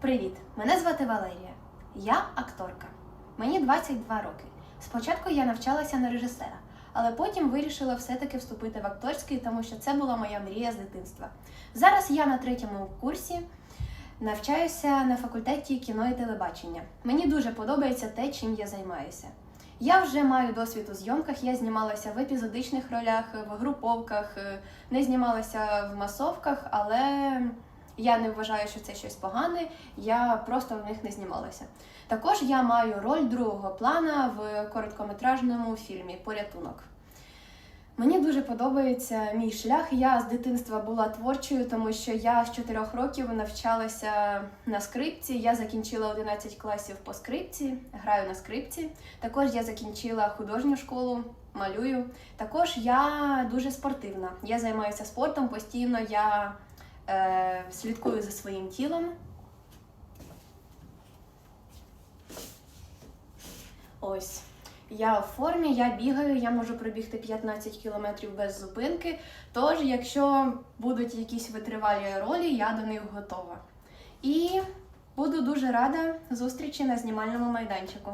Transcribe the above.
Привіт! Мене звати Валерія. Я акторка. Мені 22 роки. Спочатку я навчалася на режисера, але потім вирішила все-таки вступити в акторський, тому що це була моя мрія з дитинства. Зараз я на третьому курсі навчаюся на факультеті кіно і телебачення. Мені дуже подобається те, чим я займаюся. Я вже маю досвід у зйомках, я знімалася в епізодичних ролях, в груповках, е, не знімалася в масовках, але я не вважаю, що це щось погане, я просто в них не знімалася. Також я маю роль другого плана в короткометражному фільмі Порятунок. Мені дуже подобається мій шлях. Я з дитинства була творчою, тому що я з 4 років навчалася на скрипці. Я закінчила 11 класів по скрипці, граю на скрипці. Також я закінчила художню школу, малюю. Також я дуже спортивна. Я займаюся спортом постійно. Я е, слідкую за своїм тілом. Ось. Я в формі, я бігаю, я можу пробігти 15 кілометрів без зупинки. Тож, якщо будуть якісь витривалі ролі, я до них готова. І буду дуже рада зустрічі на знімальному майданчику.